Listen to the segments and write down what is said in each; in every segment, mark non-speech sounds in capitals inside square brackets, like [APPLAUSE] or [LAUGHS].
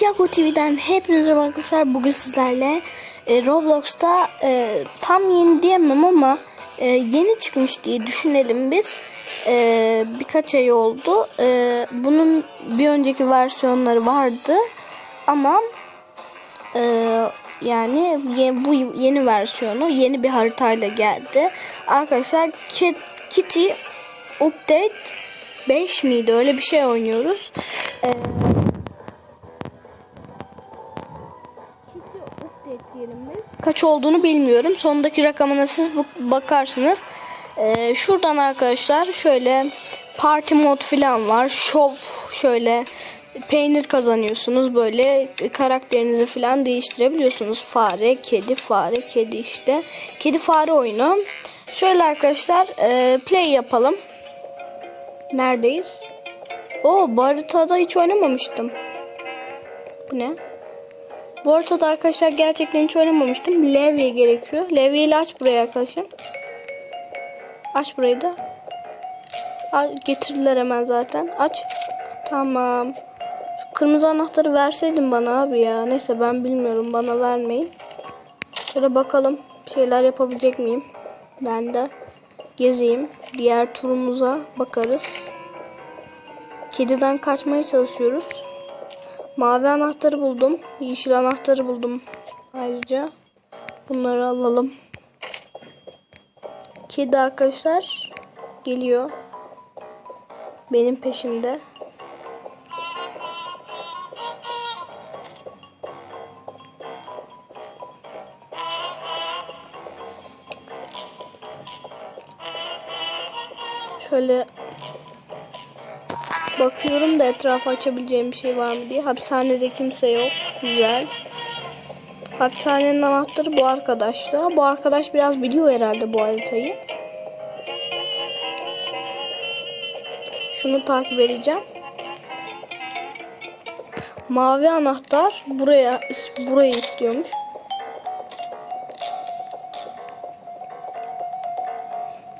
Yago TV'den hepinize arkadaşlar. Bugün sizlerle e, Roblox'ta e, tam yeni diyemem ama e, yeni çıkmış diye düşünelim biz. E, birkaç ay oldu. E, bunun bir önceki versiyonları vardı ama e, yani bu yeni versiyonu yeni bir haritayla geldi. Arkadaşlar Kit, Kitty Update 5 miydi öyle bir şey oynuyoruz. E, diyelim biz. Kaç olduğunu bilmiyorum. Sondaki rakamına siz bakarsınız. Ee, şuradan arkadaşlar şöyle party mod falan var. Shop şöyle peynir kazanıyorsunuz. Böyle karakterinizi falan değiştirebiliyorsunuz. Fare, kedi, fare, kedi işte. Kedi fare oyunu. Şöyle arkadaşlar e, play yapalım. Neredeyiz? Oo bu haritada hiç oynamamıştım. Bu ne? Bu arada arkadaşlar gerçekten hiç oynamamıştım. Levye gerekiyor. Levye ile aç burayı arkadaşım. Aç burayı da. Getirdiler hemen zaten. Aç. Tamam. Şu kırmızı anahtarı verseydin bana abi ya. Neyse ben bilmiyorum. Bana vermeyin. Şöyle bakalım. Bir şeyler yapabilecek miyim? Ben de gezeyim. Diğer turumuza bakarız. Kediden kaçmaya çalışıyoruz. Mavi anahtarı buldum. Yeşil anahtarı buldum. Ayrıca bunları alalım. Kedi arkadaşlar geliyor. Benim peşimde. Şöyle Bakıyorum da etrafa açabileceğim bir şey var mı diye. Hapishanede kimse yok. Güzel. Hapishanenin anahtarı bu arkadaşta. Bu arkadaş biraz biliyor herhalde bu haritayı. Şunu takip edeceğim. Mavi anahtar buraya burayı istiyormuş.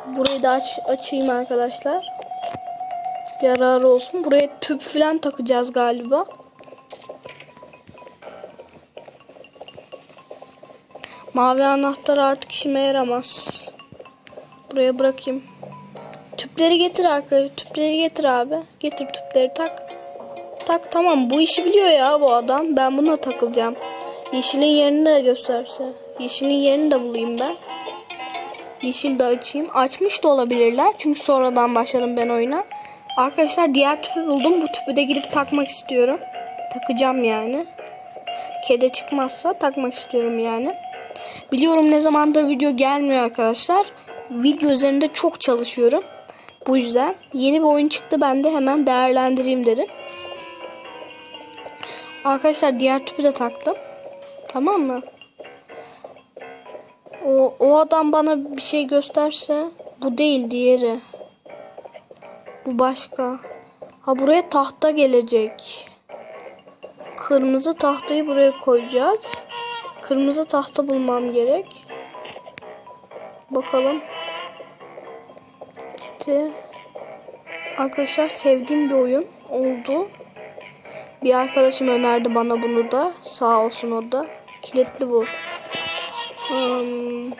Burayı da aç, açayım arkadaşlar yararı olsun. Buraya tüp falan takacağız galiba. Mavi anahtar artık işime yaramaz. Buraya bırakayım. Tüpleri getir arkadaşlar. Tüpleri getir abi. Getir tüpleri tak. Tak tamam bu işi biliyor ya bu adam. Ben buna takılacağım. Yeşilin yerini de gösterse. Yeşilin yerini de bulayım ben. Yeşil de açayım. Açmış da olabilirler. Çünkü sonradan başladım ben oyuna. Arkadaşlar diğer tüpü buldum. Bu tüpü de gidip takmak istiyorum. Takacağım yani. Kedi çıkmazsa takmak istiyorum yani. Biliyorum ne zamandır video gelmiyor arkadaşlar. Video üzerinde çok çalışıyorum. Bu yüzden yeni bir oyun çıktı. Ben de hemen değerlendireyim dedim. Arkadaşlar diğer tüpü de taktım. Tamam mı? O, o adam bana bir şey gösterse bu değil diğeri. Bu başka. Ha buraya tahta gelecek. Kırmızı tahtayı buraya koyacağız. Kırmızı tahta bulmam gerek. Bakalım. Kiti. Arkadaşlar sevdiğim bir oyun oldu. Bir arkadaşım önerdi bana bunu da. Sağ olsun o da. Kilitli bu. Hmm.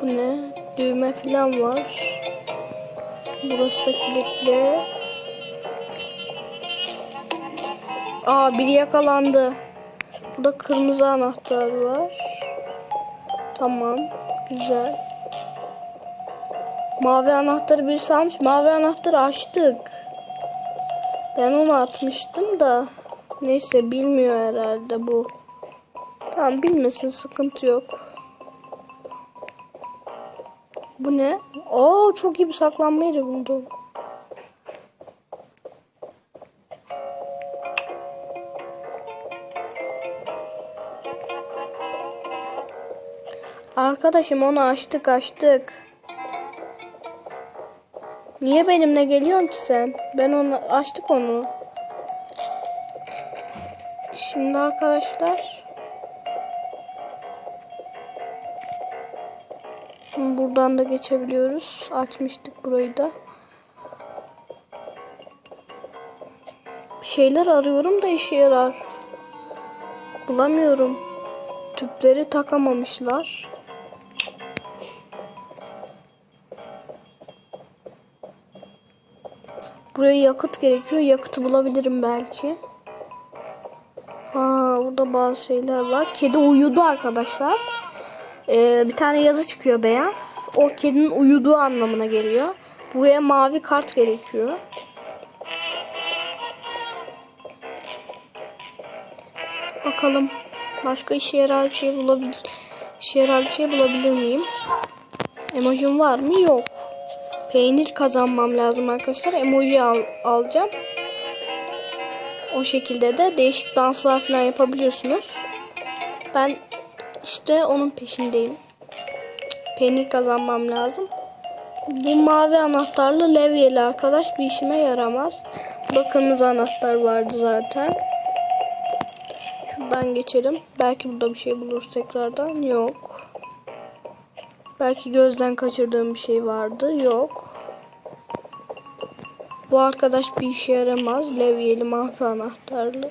Bu ne? Düğme falan var. Burası da kilitli. Aa biri yakalandı. Burada kırmızı anahtar var. Tamam. Güzel. Mavi anahtarı birisi almış. Mavi anahtarı açtık. Ben onu atmıştım da. Neyse bilmiyor herhalde bu. Tamam bilmesin sıkıntı yok. Bu ne? Aa çok iyi bir saklanma yeri buldum. Arkadaşım onu açtık açtık. Niye benimle geliyorsun ki sen? Ben onu açtık onu. Şimdi arkadaşlar Buradan da geçebiliyoruz. Açmıştık burayı da. Bir şeyler arıyorum da işe yarar. Bulamıyorum. Tüpleri takamamışlar. Buraya yakıt gerekiyor. Yakıtı bulabilirim belki. Ha, burada bazı şeyler var. Kedi uyudu arkadaşlar. Ee, bir tane yazı çıkıyor beyaz. O kedinin uyuduğu anlamına geliyor. Buraya mavi kart gerekiyor. Bakalım başka işe yarar bir şey bulabilir işe yarar bir şey bulabilir miyim? Emojim var mı? Yok. Peynir kazanmam lazım arkadaşlar. Emoji al alacağım. O şekilde de değişik danslar falan yapabiliyorsunuz. Ben işte onun peşindeyim. Peynir kazanmam lazım. Bu mavi anahtarlı levyeli arkadaş bir işime yaramaz. Burada kırmızı anahtar vardı zaten. Şuradan geçelim. Belki burada bir şey buluruz tekrardan. Yok. Belki gözden kaçırdığım bir şey vardı. Yok. Bu arkadaş bir işe yaramaz. Levyeli mavi anahtarlı.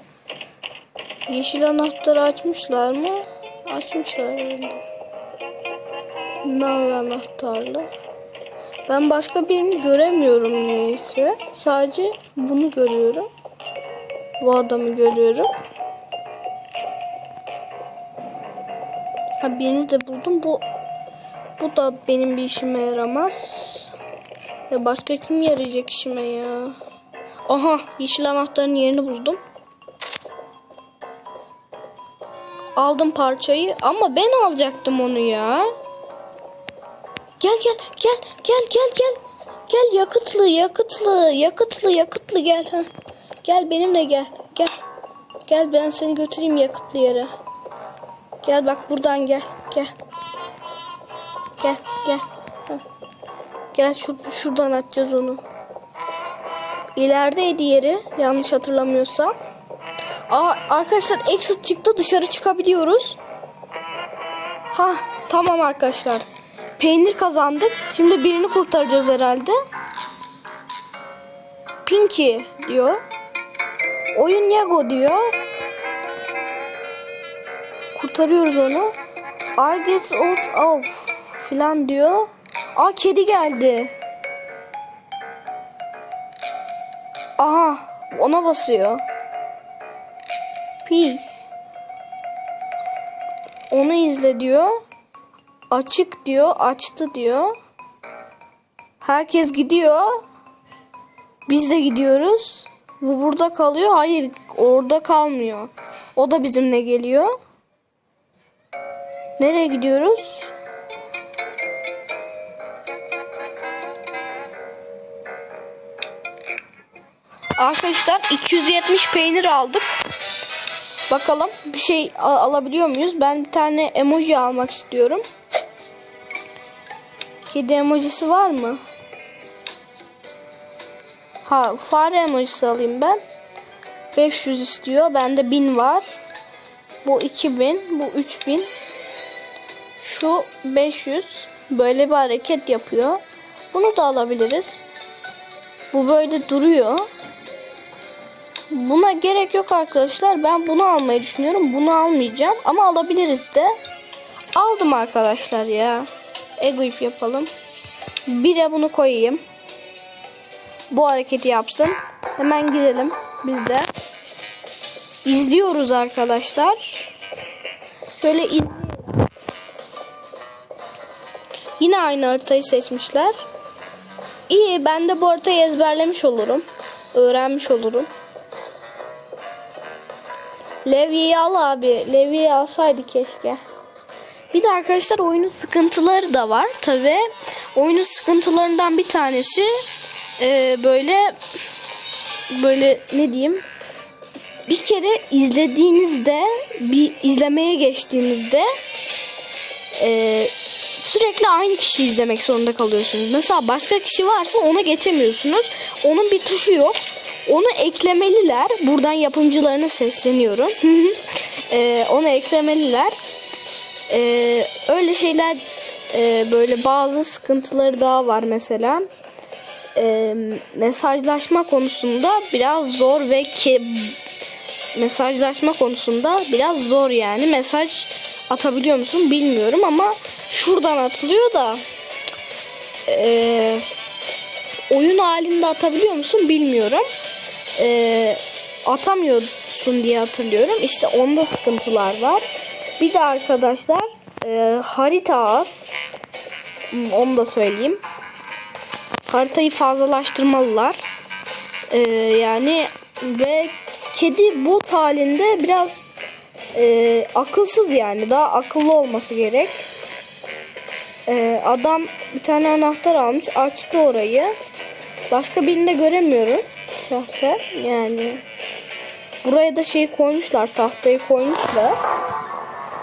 Yeşil anahtarı açmışlar mı? Açmışlar herhalde. Mavi anahtarlı. Ben başka birini göremiyorum neyse. Sadece bunu görüyorum. Bu adamı görüyorum. Ha birini de buldum. Bu bu da benim bir işime yaramaz. Ya başka kim yarayacak işime ya? Aha yeşil anahtarın yerini buldum. Aldım parçayı ama ben alacaktım onu ya. Gel gel gel gel gel gel. Gel yakıtlı yakıtlı yakıtlı yakıtlı gel. ha. Gel benimle gel. Gel. Gel ben seni götüreyim yakıtlı yere. Gel bak buradan gel. Gel. Gel gel. Gel şur şuradan açacağız onu. İlerideydi yeri yanlış hatırlamıyorsam. Aa arkadaşlar exit çıktı dışarı çıkabiliyoruz. Ha tamam arkadaşlar. Peynir kazandık. Şimdi birini kurtaracağız herhalde. Pinky diyor. Oyun Yago diyor. Kurtarıyoruz onu. I get out of filan diyor. Aa kedi geldi. Aha ona basıyor. Pi. Onu izle diyor. Açık diyor. Açtı diyor. Herkes gidiyor. Biz de gidiyoruz. Bu burada kalıyor. Hayır orada kalmıyor. O da bizimle geliyor. Nereye gidiyoruz? Arkadaşlar 270 peynir aldık. Bakalım bir şey a- alabiliyor muyuz? Ben bir tane emoji almak istiyorum. Kedi emojisi var mı? Ha fare emojisi alayım ben. 500 istiyor. Bende 1000 var. Bu 2000. Bu 3000. Şu 500. Böyle bir hareket yapıyor. Bunu da alabiliriz. Bu böyle duruyor. Buna gerek yok arkadaşlar. Ben bunu almayı düşünüyorum. Bunu almayacağım. Ama alabiliriz de. Aldım arkadaşlar ya. Ego ip yapalım. Bire bunu koyayım. Bu hareketi yapsın. Hemen girelim biz de. İzliyoruz arkadaşlar. Böyle Yine aynı haritayı seçmişler. İyi ben de bu haritayı ezberlemiş olurum. Öğrenmiş olurum. Levi'yi al abi. Levi'yi alsaydı keşke. Bir de arkadaşlar oyunun sıkıntıları da var. Tabi oyunun sıkıntılarından bir tanesi e, böyle böyle ne diyeyim bir kere izlediğinizde bir izlemeye geçtiğinizde e, sürekli aynı kişi izlemek zorunda kalıyorsunuz. Mesela başka kişi varsa ona geçemiyorsunuz. Onun bir tuşu yok. Onu eklemeliler. Buradan yapımcılarına sesleniyorum. e, onu eklemeliler. E, öyle şeyler e, böyle bazı sıkıntıları daha var mesela. e, mesajlaşma konusunda biraz zor ve ke mesajlaşma konusunda biraz zor yani. Mesaj atabiliyor musun bilmiyorum ama şuradan atılıyor da e, oyun halinde atabiliyor musun bilmiyorum. E, atamıyorsun diye hatırlıyorum. İşte onda sıkıntılar var. Bir de arkadaşlar e, harita az. Onu da söyleyeyim. Haritayı fazlalaştırmalılar. E, yani ve kedi bot halinde biraz e, akılsız yani. Daha akıllı olması gerek. E, adam bir tane anahtar almış. Açtı orayı. Başka birini de göremiyorum. Şahsen yani. Buraya da şey koymuşlar. Tahtayı koymuşlar.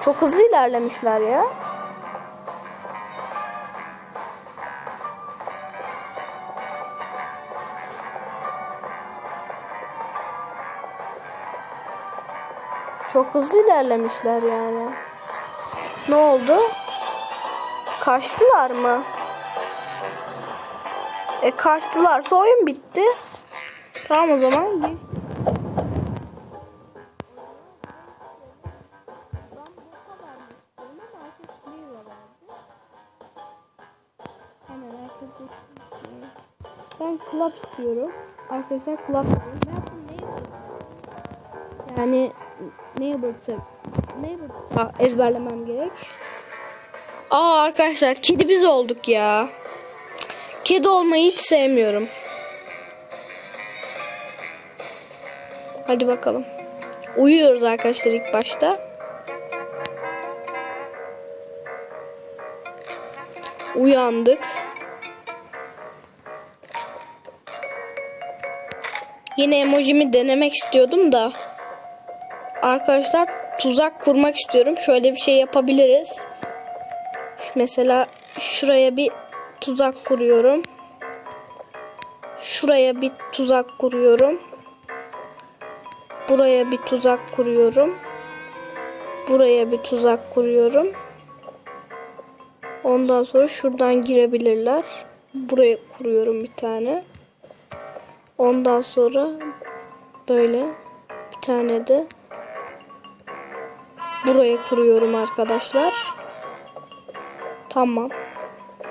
Çok hızlı ilerlemişler ya. Çok hızlı ilerlemişler yani. Ne oldu? Kaçtılar mı? E kaçtılarsa oyun bitti. Tamam o zaman. gir. Ben club istiyorum. Arkadaşlar club istiyorum. Ben yani neighbor'ı neighbor'ı ezberlemem gerek. Aa arkadaşlar kedi biz olduk ya. Kedi olmayı hiç sevmiyorum. Hadi bakalım. Uyuyoruz arkadaşlar ilk başta. Uyandık. Yine emojimi denemek istiyordum da. Arkadaşlar tuzak kurmak istiyorum. Şöyle bir şey yapabiliriz. Mesela şuraya bir tuzak kuruyorum. Şuraya bir tuzak kuruyorum. Buraya bir tuzak kuruyorum. Buraya bir tuzak kuruyorum. Ondan sonra şuradan girebilirler. Buraya kuruyorum bir tane. Ondan sonra böyle bir tane de buraya kuruyorum arkadaşlar. Tamam.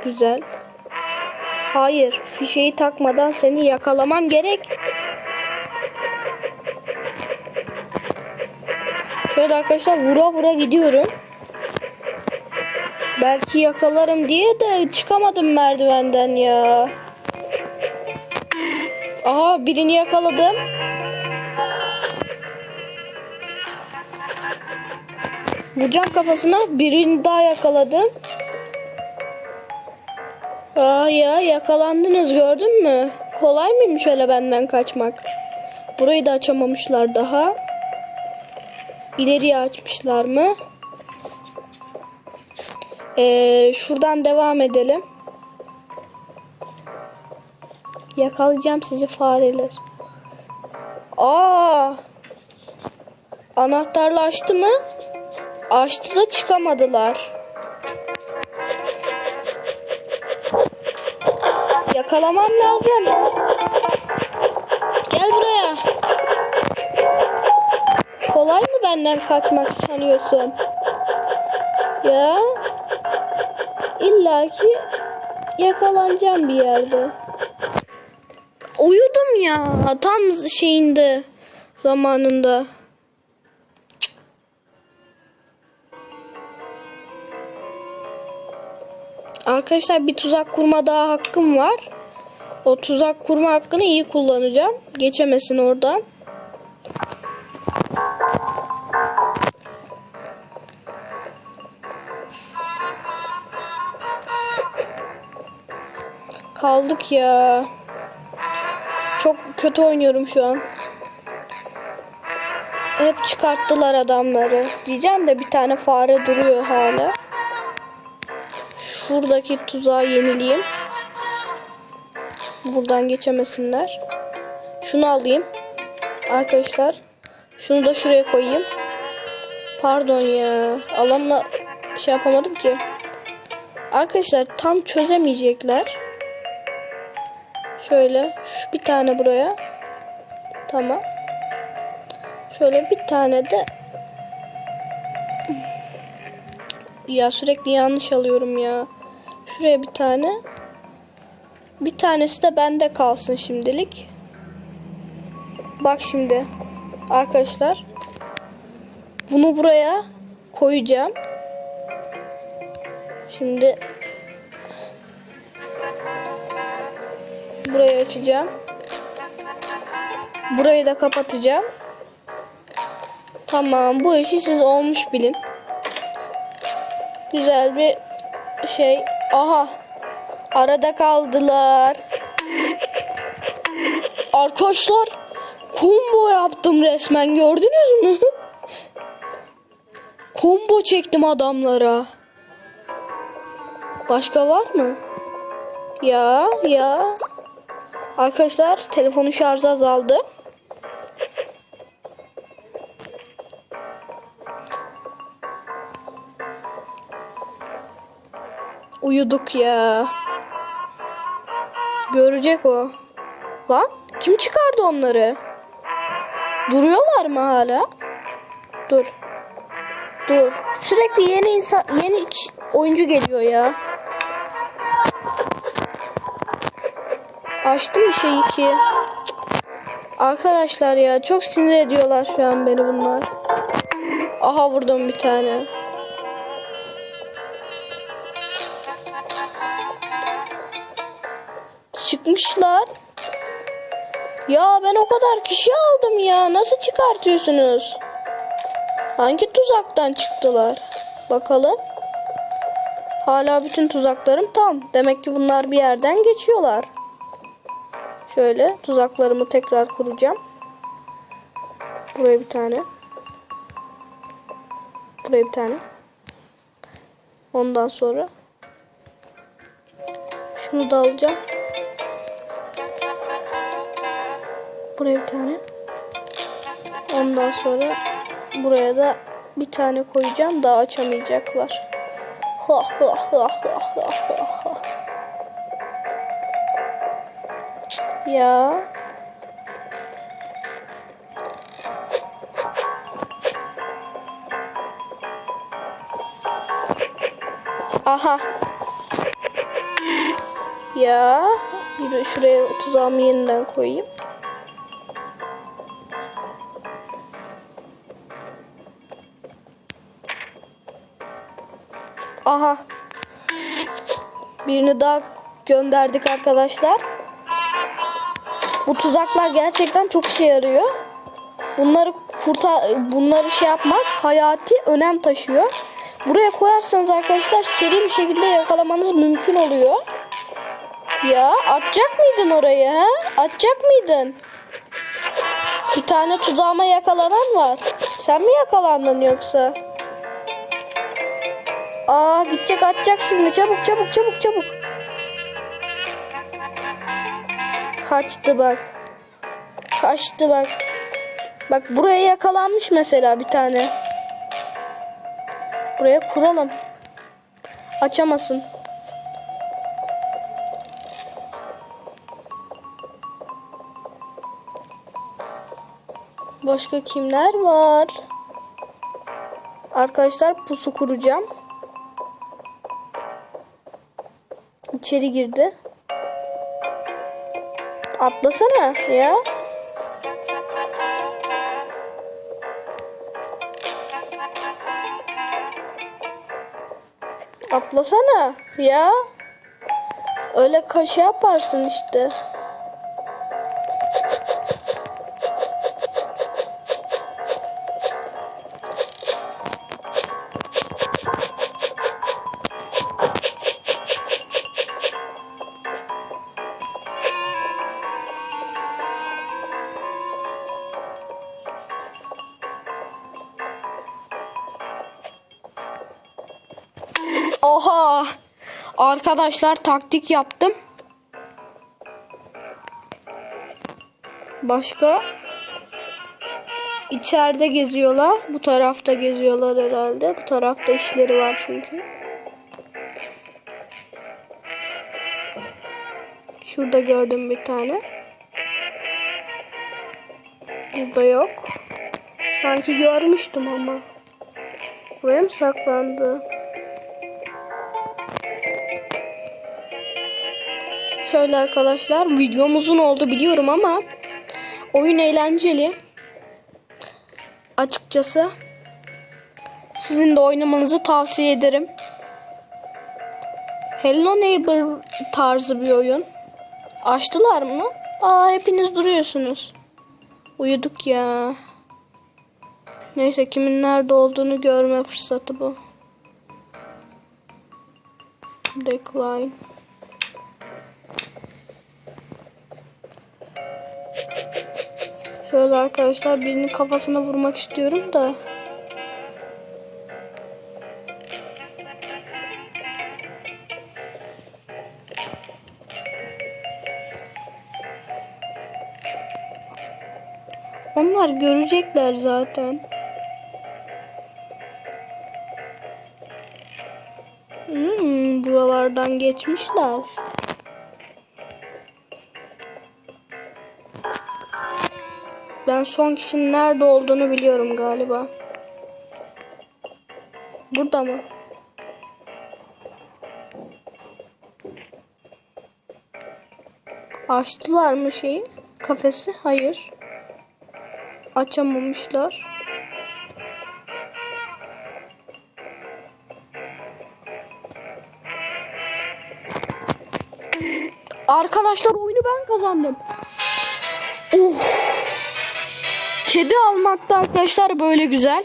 Güzel. Hayır, fişeyi takmadan seni yakalamam gerek. Şöyle arkadaşlar vura vura gidiyorum. Belki yakalarım diye de çıkamadım merdivenden ya. Aha birini yakaladım. Vuracağım kafasına. Birini daha yakaladım. Aa ya yakalandınız gördün mü? Kolay mıymış öyle benden kaçmak? Burayı da açamamışlar daha. İleriye açmışlar mı? Ee, şuradan devam edelim. Yakalayacağım sizi fareler. Aa! Anahtarla açtı mı? Açtı da çıkamadılar. Yakalamam lazım. Gel buraya. Kolay mı benden kaçmak sanıyorsun? Ya. İlla ki yakalanacağım bir yerde. Uyudum ya. Tam şeyinde zamanında. Arkadaşlar bir tuzak kurma daha hakkım var. O tuzak kurma hakkını iyi kullanacağım. Geçemesin oradan. Kaldık ya. Çok kötü oynuyorum şu an. Hep çıkarttılar adamları. Diyeceğim de bir tane fare duruyor hala. Şuradaki tuzağı yenileyim. Buradan geçemesinler. Şunu alayım. Arkadaşlar. Şunu da şuraya koyayım. Pardon ya. Alamla şey yapamadım ki. Arkadaşlar tam çözemeyecekler. Şöyle şu bir tane buraya. Tamam. Şöyle bir tane de ya sürekli yanlış alıyorum ya. Şuraya bir tane. Bir tanesi de bende kalsın şimdilik. Bak şimdi arkadaşlar. Bunu buraya koyacağım. Şimdi burayı açacağım. Burayı da kapatacağım. Tamam bu işi siz olmuş bilin. Güzel bir şey. Aha. Arada kaldılar. Arkadaşlar combo yaptım resmen gördünüz mü? [LAUGHS] combo çektim adamlara. Başka var mı? Ya ya. Arkadaşlar telefonun şarjı azaldı. Uyuduk ya. Görecek o. Lan kim çıkardı onları? Duruyorlar mı hala? Dur. Dur. Sürekli yeni insan yeni oyuncu geliyor ya. Açtım şeyi ki. Arkadaşlar ya çok sinir ediyorlar şu an beni bunlar. Aha vurdum bir tane. Çıkmışlar. Ya ben o kadar kişi aldım ya. Nasıl çıkartıyorsunuz? Hangi tuzaktan çıktılar? Bakalım. Hala bütün tuzaklarım tam. Demek ki bunlar bir yerden geçiyorlar. Şöyle tuzaklarımı tekrar kuracağım. Buraya bir tane. Buraya bir tane. Ondan sonra şunu da alacağım. Buraya bir tane. Ondan sonra buraya da bir tane koyacağım. Daha açamayacaklar. Ha ha ha ha ha ha Ya. Aha. Ya. Şuraya tuzağımı yeniden koyayım. Aha. Birini daha gönderdik arkadaşlar. Bu tuzaklar gerçekten çok işe yarıyor. Bunları kurtar bunları şey yapmak hayati önem taşıyor. Buraya koyarsanız arkadaşlar seri bir şekilde yakalamanız mümkün oluyor. Ya atacak mıydın oraya ha? Atacak mıydın? Bir tane tuzağıma yakalanan var. Sen mi yakalandın yoksa? Aa gidecek atacak şimdi çabuk çabuk çabuk çabuk. Kaçtı bak. Kaçtı bak. Bak buraya yakalanmış mesela bir tane. Buraya kuralım. Açamasın. Başka kimler var? Arkadaşlar pusu kuracağım. İçeri girdi. Atlasana ya. Atlasana ya. Öyle kaşı yaparsın işte. Arkadaşlar taktik yaptım. Başka? İçeride geziyorlar. Bu tarafta geziyorlar herhalde. Bu tarafta işleri var çünkü. Şurada gördüm bir tane. Burada yok. Sanki görmüştüm ama. Buraya mı saklandı? Şöyle arkadaşlar videom uzun oldu biliyorum ama oyun eğlenceli. Açıkçası sizin de oynamanızı tavsiye ederim. Hello Neighbor tarzı bir oyun. Açtılar mı? Aa hepiniz duruyorsunuz. Uyuduk ya. Neyse kimin nerede olduğunu görme fırsatı bu. Decline. Şöyle arkadaşlar birinin kafasına vurmak istiyorum da. Onlar görecekler zaten. Hmm, buralardan geçmişler. Ben son kişinin nerede olduğunu biliyorum galiba. Burada mı? Açtılar mı şeyi? Kafesi? Hayır. Açamamışlar. Arkadaşlar oyunu ben kazandım. Oh. Kedi almak da arkadaşlar böyle güzel.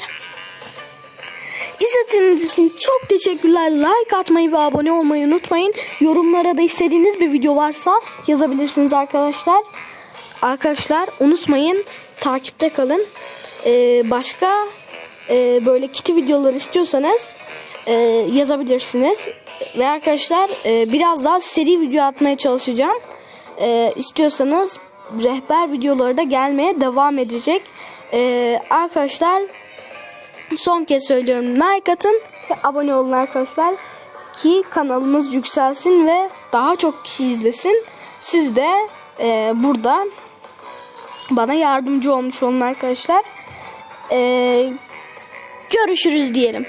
İzlediğiniz için çok teşekkürler. Like atmayı ve abone olmayı unutmayın. Yorumlara da istediğiniz bir video varsa yazabilirsiniz arkadaşlar. Arkadaşlar unutmayın takipte kalın. Ee, başka e, böyle kiti videolar istiyorsanız e, yazabilirsiniz. Ve arkadaşlar e, biraz daha seri video atmaya çalışacağım. E, istiyorsanız rehber videoları da gelmeye devam edecek. E, arkadaşlar son kez söylüyorum like atın ve abone olun arkadaşlar. Ki kanalımız yükselsin ve daha çok kişi izlesin. Siz de e, burada bana yardımcı olmuş olun arkadaşlar. E, görüşürüz diyelim.